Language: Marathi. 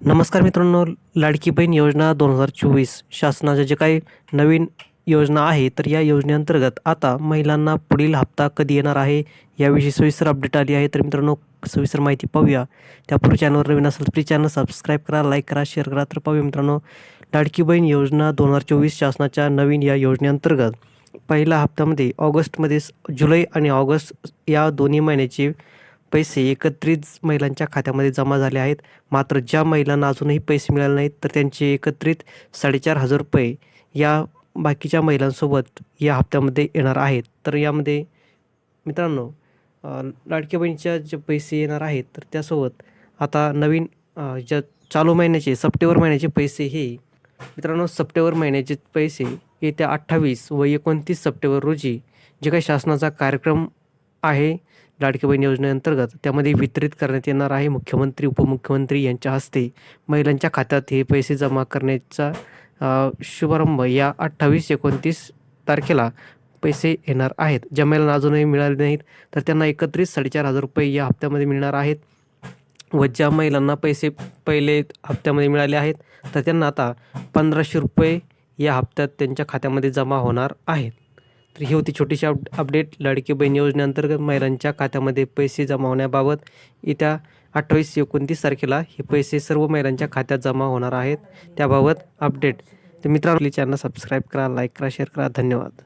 नमस्कार मित्रांनो लाडकी बहीण योजना दोन हजार चोवीस शासनाच्या जे काही नवीन योजना आहे तर या योजनेअंतर्गत आता महिलांना पुढील हप्ता कधी येणार आहे याविषयी सविस्तर अपडेट आली आहे. तर मित्रांनो सविस्तर माहिती पाहूया. त्यापूर्वी चॅनलवर नवीन असेल प्लीज चॅनल सबस्क्राईब करा लाईक करा शेअर करा. तर पाहूया मित्रांनो लाडकी बहीण योजना दोन हजार चोवीस शासनाच्या नवीन या योजनेअंतर्गत पहिल्या हप्त्यामध्ये ऑगस्टमध्ये जुलै आणि ऑगस्ट या दोन्ही महिन्याचे पैसे एकत्रित महिलांच्या खात्यामध्ये जमा झाले आहेत. मात्र ज्या महिलांना अजूनही पैसे मिळाले नाहीत तर त्यांचे एकत्रित साडेचार हजार रुपये या बाकीच्या महिलांसोबत या हप्त्यामध्ये येणार आहेत. तर यामध्ये मित्रांनो लाडक्या बहिणीच्या जे पैसे येणार आहेत तर त्यासोबत आता नवीन ज्या चालू महिन्याचे सप्टेंबर महिन्याचे पैसे हे मित्रांनो सप्टेंबर महिन्याचे पैसे येत्या अठ्ठावीस व एकोणतीस सप्टेंबर रोजी जे काही शासनाचा कार्यक्रम आहे. लाडकी बहीण योजनेअंतर्गत त्यामध्ये वितरित करण्यात येणार आहे. मुख्यमंत्री उपमुख्यमंत्री यांच्या हस्ते महिलांच्या खात्यात हे पैसे जमा करण्याचा शुभारंभ या अठ्ठावीस एकोणतीस तारखेला पैसे येणार आहेत. ज्या महिलांना अजूनही मिळाले नाहीत तर त्यांना एकत्रित साडेचार हजार रुपये या हप्त्यामध्ये मिळणार आहेत. व ज्या महिलांना पैसे पहिले हप्त्यामध्ये मिळाले आहेत तर त्यांना आता पंधराशे रुपये या हप्त्यात त्यांच्या खात्यामध्ये जमा होणार आहेत. तर ही होती छोटीशी अप अपडेट लाडकी बहीण योजनेअंतर्गत महिलांच्या खात्यामध्ये पैसे जमा होण्याबाबत येत्या अठ्ठावीस एकोणतीस तारखेला हे पैसे सर्व महिलांच्या खात्यात जमा होणार आहेत. त्याबाबत अपडेट तर मित्रांनो चॅनल सबस्क्राईब करा लाईक करा शेअर करा. धन्यवाद.